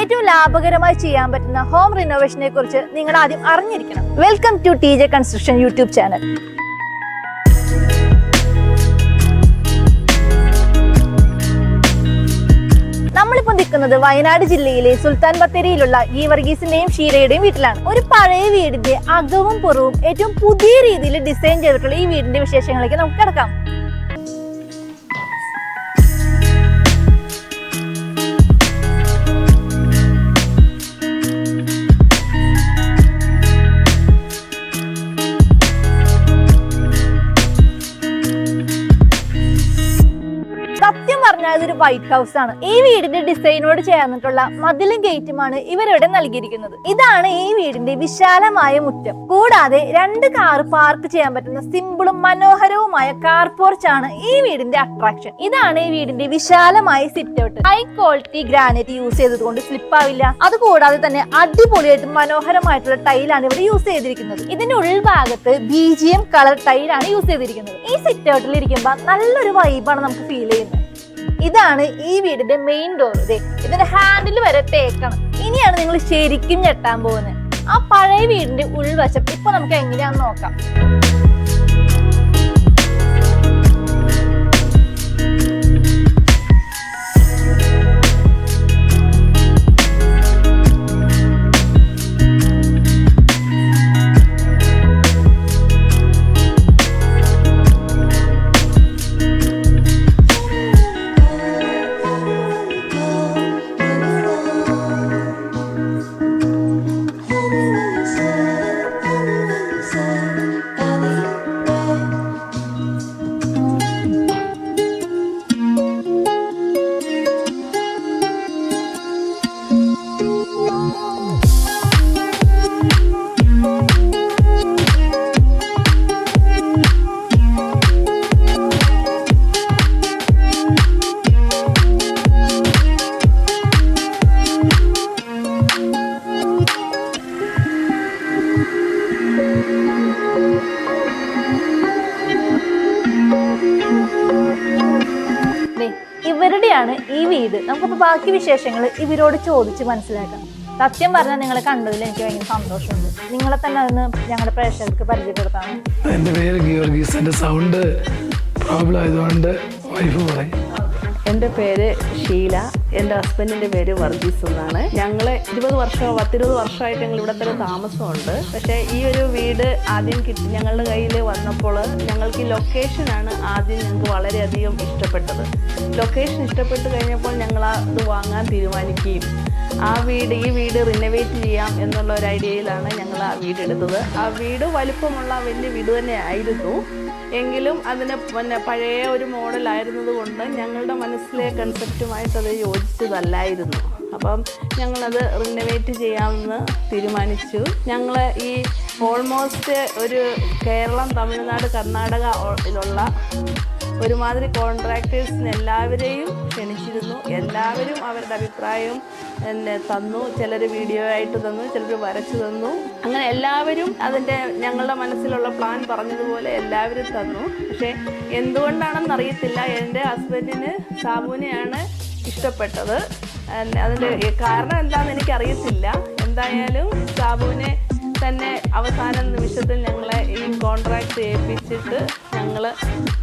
ഏറ്റവും ലാഭകരമായി ചെയ്യാൻ പറ്റുന്ന ഹോം റിനോവേഷനെ കുറിച്ച് നിങ്ങൾ ആദ്യം അറിഞ്ഞിരിക്കണം. Welcome to T J construction YouTube channel നമ്മളിപ്പോ നിൽക്കുന്നത് വയനാട് ജില്ലയിലെ സുൽത്താൻ ബത്തേരിയിലുള്ള ഈ വർഗീസിന്റെയും ഷീരയുടെയും വീട്ടിലാണ്. ഒരു പഴയ വീടിന്റെ അകവും പുറവും ഏറ്റവും പുതിയ രീതിയിൽ ഡിസൈൻ ചെയ്തിട്ടുള്ള ഈ വീടിന്റെ വിശേഷങ്ങളിലേക്ക് നമുക്ക് കിടക്കാം. വൈറ്റ് ഹൗസ് ആണ്. ഈ വീടിന്റെ ഡിസൈനോട് ചേർന്നിട്ടുള്ള മതിലും ഗേറ്റുമാണ് ഇവരിവിടെ നൽകിയിരിക്കുന്നത്. ഇതാണ് ഈ വീടിന്റെ വിശാലമായ മുറ്റം. കൂടാതെ രണ്ട് കാർ പാർക്ക് ചെയ്യാൻ പറ്റുന്ന സിമ്പിളും മനോഹരവുമായ കാർ പോർച്ച് ആണ് ഈ വീടിന്റെ അട്രാക്ഷൻ ഇതാണ് ഈ വീടിന്റെ വിശാലമായ sit out high quality granite use ചെയ്തതുകൊണ്ട് സ്ലിപ്പ് ആവില്ല. അതുകൂടാതെ തന്നെ അടിപൊളിയായിട്ട് മനോഹരമായിട്ടുള്ള ടൈലാണ് ഇവിടെ യൂസ് ചെയ്തിരിക്കുന്നത്. ഇതിന്റെ ഉൾഭാഗത്ത് ബി ജി എം കളർ ടൈലാണ് യൂസ് ചെയ്തിരിക്കുന്നത്. ഈ സിറ്റ് ഔട്ടിൽ ഇരിക്കുമ്പോൾ നല്ലൊരു വൈബാണ് നമുക്ക് ഫീൽ ചെയ്യുന്നത്. ഇതാണ് ഈ വീടിന്റെ മെയിൻ ഡോർ ഇതേ ഇതിന്റെ ഹാൻഡിൽ വരെ തേക്കണം. ഇനിയാണ് നിങ്ങൾ ശരിക്കും ഞെട്ടാൻ പോകുന്നത്. ആ പഴയ വീടിന്റെ ഉൾവശം ഇപ്പൊ നമുക്ക് എങ്ങനെയാന്ന് നോക്കാം. ഇവരുടെയാണ് ഈ വീട്. നമുക്കിപ്പോൾ ബാക്കി വിശേഷങ്ങൾ ഇവരോട് ചോദിച്ച് മനസ്സിലാക്കാം. സത്യം പറഞ്ഞാൽ നിങ്ങളെ കണ്ടതിൽ എനിക്ക് ഭയങ്കര സന്തോഷമുണ്ട്. നിങ്ങളെ തന്നെ അതൊന്ന് ഞങ്ങളുടെ പ്രേക്ഷകർക്ക് പരിചയപ്പെടുത്താം എന്റെ പേര് ഗിയോർഗീസ്. എന്റെ സൗണ്ട് പ്രോബ്ലം ആയതുകൊണ്ട് വൈഫ് പറയും. എന്റെ പേര് ഷീല. എന്റെ ഹസ്ബൻഡിന്റെ പേര് വർഗീസ് എന്നാണ്. ഞങ്ങൾ ഇരുപത് വർഷം പത്തിരുപത് വർഷമായിട്ട് ഞങ്ങൾ ഇവിടെ തന്നെ താമസമുണ്ട്. പക്ഷേ ഈ ഒരു വീട് ആദ്യം കിട്ടി ഞങ്ങളുടെ കയ്യിൽ വന്നപ്പോൾ ഞങ്ങൾക്ക് ഈ ലൊക്കേഷനാണ് ആദ്യം ഞങ്ങൾക്ക് വളരെയധികം ഇഷ്ടപ്പെട്ടത്. ലൊക്കേഷൻ ഇഷ്ടപ്പെട്ട് കഴിഞ്ഞപ്പോൾ ഞങ്ങൾ അത് വാങ്ങാൻ തീരുമാനിക്കുകയും ആ വീട് ഈ വീട് റിനോവേറ്റ് ചെയ്യാം എന്നുള്ള ഒരു ഐഡിയയിലാണ് ഞങ്ങൾ ആ വീട് എടുത്തത്. ആ വീട് വലുപ്പമുള്ള വലിയ വീട് തന്നെ ആയിരുന്നു. എങ്കിലും അതിന് പിന്നെ പഴയ ഒരു മോഡലായിരുന്നത് കൊണ്ട് ഞങ്ങളുടെ മനസ്സിലെ കൺസെപ്റ്റുമായിട്ട് അത് യോജിച്ചതല്ലായിരുന്നു. അപ്പം ഞങ്ങളത് റിനോവേറ്റ് ചെയ്യാമെന്ന് തീരുമാനിച്ചു. ഞങ്ങൾ ഈ ഓൾമോസ്റ്റ് ഒരു കേരളം തമിഴ്നാട് കർണാടക യിലുള്ള ഒരുമാതിരി കോൺട്രാക്ടേഴ്സിന് എല്ലാവരെയും ക്ഷണിച്ചിരുന്നു. എല്ലാവരും അവരുടെ അഭിപ്രായം എന്നെ തന്നു. ചിലർ വീഡിയോ ആയിട്ട് തന്നു ചിലർ വരച്ചു തന്നു. അങ്ങനെ എല്ലാവരും അതിന്റെ ഞങ്ങളുടെ മനസ്സിലുള്ള പ്ലാൻ പറഞ്ഞതുപോലെ എല്ലാവരും തന്നു. പക്ഷേ എന്തുകൊണ്ടാണെന്ന് അറിയത്തില്ല. എന്റെ ഹസ്ബൻഡിന് സാബുവിനെയാണ് ഇഷ്ടപ്പെട്ടത്. അതിന്റെ കാരണം എന്താണെന്ന് എനിക്കറിയത്തില്ല. എന്തായാലും സാബുവിനെ തന്നെ അവസാന നിമിഷത്തിൽ ഞങ്ങളെ ഈ കോൺട്രാക്ട് ഏൽപ്പിച്ചിട്ട് ഞങ്ങൾ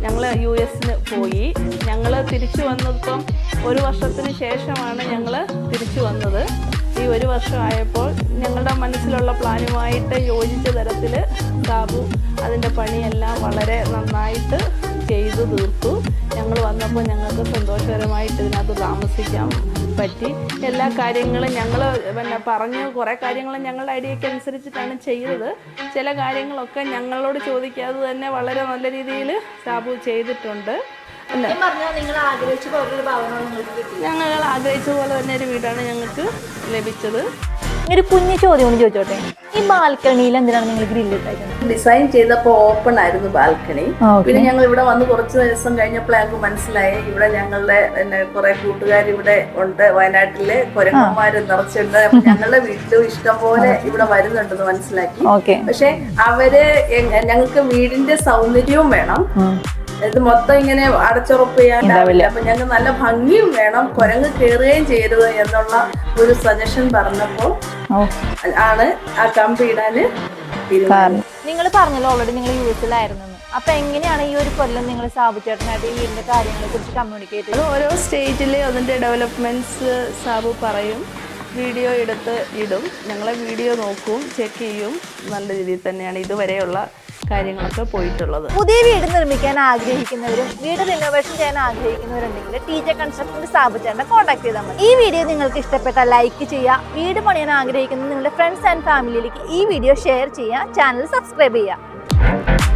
ഞങ്ങൾ യു എസിന് പോയി. ഞങ്ങൾ തിരിച്ചു വന്നപ്പം ഒരു വർഷത്തിന് ശേഷമാണ് ഞങ്ങൾ തിരിച്ചു വന്നത്. ഈ ഒരു വർഷമായപ്പോൾ ഞങ്ങളുടെ മനസ്സിലുള്ള പ്ലാനുമായിട്ട് യോജിച്ച തരത്തിൽ സാബു അതിന്റെ പണിയെല്ലാം വളരെ നന്നായിട്ട് ചെയ്തു തീർത്തു. ഞങ്ങൾ വന്നപ്പോൾ ഞങ്ങൾക്ക് സന്തോഷകരമായിട്ട് ഇതിനകത്ത് താമസിക്കാൻ പറ്റി. എല്ലാ കാര്യങ്ങളും ഞങ്ങൾ പിന്നെ പറഞ്ഞു. കുറേ കാര്യങ്ങൾ ഞങ്ങളുടെ ഐഡിയയ്ക്ക് അനുസരിച്ചിട്ടാണ് ചെയ്തത്. ചില കാര്യങ്ങളൊക്കെ ഞങ്ങളോട് ചോദിക്കാതെ തന്നെ വളരെ നല്ല രീതിയിൽ സാബു ചെയ്തിട്ടുണ്ട്. ഞങ്ങൾ ആഗ്രഹിച്ച പോലെ തന്നെ ഒരു വീടാണ് ഞങ്ങൾക്ക് ലഭിച്ചത്. ഒരു കുഞ്ഞു ചോദ്യം കൊണ്ട് ചോദിച്ചോട്ടെ? ഈ ബാൽക്കണിയിൽ എന്തിനാണ് നിങ്ങൾ ഗ്രില്ല് ഇട്ടേക്കുന്നത്? ഡിസൈൻ ചെയ്തപ്പോൾ ഓപ്പൺ ആയിരുന്നു ബാൽക്കണി. പിന്നെ ഞങ്ങൾ ഇവിടെ വന്ന് കുറച്ച് ദിവസം കഴിഞ്ഞപ്പോൾ ഞങ്ങൾക്ക് മനസ്സിലായി. ഇവിടെ ഞങ്ങളുടെ പിന്നെ കുറെ കൂട്ടുകാർ ഇവിടെ ഉണ്ട്. വയനാട്ടിലെ കുരങ്ങന്മാര് നിറച്ചുണ്ട് ഞങ്ങളുടെ വീട്ടിലും ഇഷ്ടം പോലെ ഇവിടെ വരുന്നുണ്ടെന്ന് മനസ്സിലാക്കി. പക്ഷെ അവർ ഞങ്ങൾക്ക് വീടിന്റെ സൗന്ദര്യവും വേണം. ഇത് മൊത്തം ഇങ്ങനെ അടച്ചുറപ്പ് ചെയ്യാൻ അപ്പൊ ഞങ്ങൾക്ക് നല്ല ഭംഗിയും വേണം. കുരങ്ങ് കയറുകയും ചെയ്യരുത് എന്നുള്ള ഒരു സജഷൻ പറഞ്ഞപ്പോൾ ആണ് ആ കമ്പി ഇടാന് നിങ്ങൾ പറഞ്ഞല്ലോ ഓൾറെഡി നിങ്ങൾ യു എസിലായിരുന്നു അപ്പൊ എങ്ങനെയാണ് ഈ ഒരു കൊല്ലം നിങ്ങൾ സാബുചേട്ടനായിട്ട് ഈ വീടിന്റെ കാര്യങ്ങളെ കുറിച്ച് കമ്മ്യൂണിക്കേറ്റ് ചെയ്തത്? ഓരോ സ്റ്റേറ്റിലെ അതിന്റെ ഡെവലപ്മെന്റ്സ് സാബു പറയും. വീഡിയോ എടുത്ത് ഇടും. ഞങ്ങളെ വീഡിയോ നോക്കും ചെക്ക് ചെയ്യും. നല്ല രീതിയിൽ തന്നെയാണ് ഇതുവരെയുള്ള കാര്യങ്ങളൊക്കെ പോയിട്ടുള്ളത്. പുതിയ വീട് നിർമ്മിക്കാൻ ആഗ്രഹിക്കുന്നവരും വീട് റിനോവേഷൻ ചെയ്യാൻ ആഗ്രഹിക്കുന്നവരുണ്ടെങ്കിൽ ടീച്ചർ കൺസ്ട്രക്ഷൻ സ്ഥാപിച്ചേണ്ട കോൺടാക്ട് ചെയ്താൽ മതി. ഈ വീഡിയോ നിങ്ങൾക്ക് ഇഷ്ടപ്പെട്ട ലൈക്ക് ചെയ്യുക. വീട് പണിയാൻ ആഗ്രഹിക്കുന്ന നിങ്ങളുടെ ഫ്രണ്ട്സ് ആൻഡ് ഫാമിലിയിലേക്ക് ഈ വീഡിയോ ഷെയർ ചെയ്യുക. ചാനൽ സബ്സ്ക്രൈബ് ചെയ്യുക.